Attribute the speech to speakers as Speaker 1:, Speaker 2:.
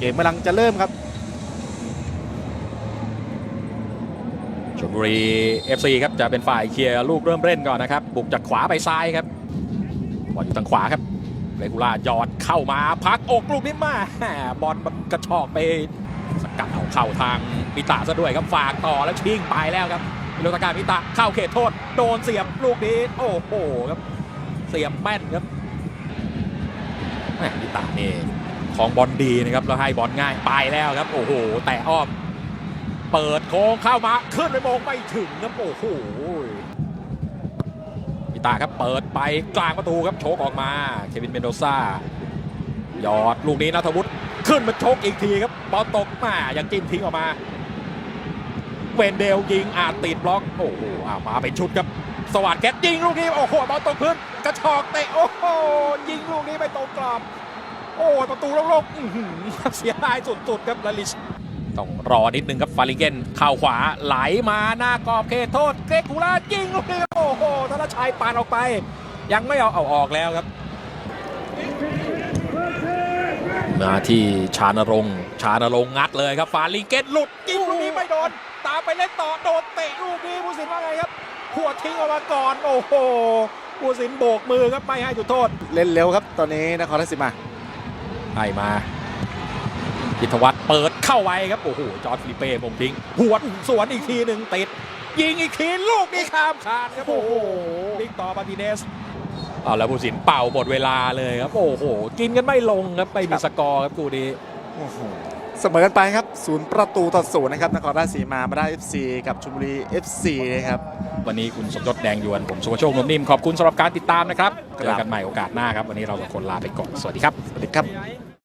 Speaker 1: เกมกำลังจะเริ่มครับ
Speaker 2: ชลบุรี FC ครับจะเป็นฝ่ายเคลียร์ลูกเริ่มเล่นก่อนนะครับ บุกจากขวาไปซ้ายครับบอลอยู่ทางขวาครับเรกูล่ายอดเข้ามาพักอกลูกนี้มาบอลมันกระชอกไปสกัดเอาเข้าทางมิตะซะด้วยครับฝากต่อแล้วชิงไปแล้วครับโรตาการมิตะเข้าเขตโทษ โดนเสียบลูกนี้โอ้โหครับ เสียบแม่นครับมิตะนี่ ของบอลดีนะครับแล้วให้บอลง่ายไปแล้วครับ โอ้โห แต่อ้อม เปิดโค้งเข้ามาขึ้นไปโมงไม่ถึงครับโอ้โหพิตาครับเปิดไปกลางประตูครับโชกออกมา เควินเมนโดซ่าหยอดลูกนี้นัทวุฒิขึ้นมาโชกอีกทีครับบอลตกมายังจิ้มทิ้งออกมาเวนเดลยิงอาจติดบล็อกโอ้โหอ่ามาเป็นชุดครับสวัสดแก๊สยิงลูกนี้โอ้โหบอลตกพื้นกระชอกเตะโอ้โหยิงลูกนี้ไปตรงกรอบ โอ้ยประตูโล่งๆอื้อหือเสียดายสุดๆครับลาลิชต้องรอนิดนึงครับฟาริเกนเข้าขวาไหลมาหน้ากรอบเขตโทษเกรกูล่ายิงลูกนี้โอ้โหธนชัยปานออกไป ยังไม่เอาเอาออกแล้วครับ มาที่ชานรงค์ชานรงค์งัดเลยครับฟาลิเกนหลุดยิงลูกนี้ไม่โดน ตามไปเล่นต่อโดนเตะลูกนี้ผู้สินว่าไงครับหัวดทิ้งออกมาก่อนโอ้โหผู้สินโบกมือครับไม่ให้จุดโทษ
Speaker 1: เล่นเร็วครับตอนนี้นครราชสีมา
Speaker 2: ให้มาพิทวัฒน์เปิดเข้าไว้ครับ โอ้โห จอร์ดฟิลิเป้มงทิ้งหวดสวนอีกทีหนึ่งติด ยิงอีกทีลูกนี้ข้ามคานครับ โอ้โหลิกต่อมาร์ติเนสเอาแล้วผู้สินเป่าหมดเวลาเลยครับ โอ้โห กินกันไม่ลงครับ ไม่มีสกอร์ครับกูดี
Speaker 1: เสมอกันไปครับศูนย์ประตูต่อศูนย์นะครับนครราชสีมามาได้ FC กับชลบุรี FC นะครับ
Speaker 2: วันนี้คุณสมยศแดงยวน ผมสุภโชคนมนิ่ม ขอบคุณสำหรับการติดตามนะครับ
Speaker 1: ครับ
Speaker 2: เจอกันใหม่โอกาสหน้าครับ วันนี้เราสองคนลาไปก่อน สวัสดีครับ
Speaker 1: สวัสดีครับ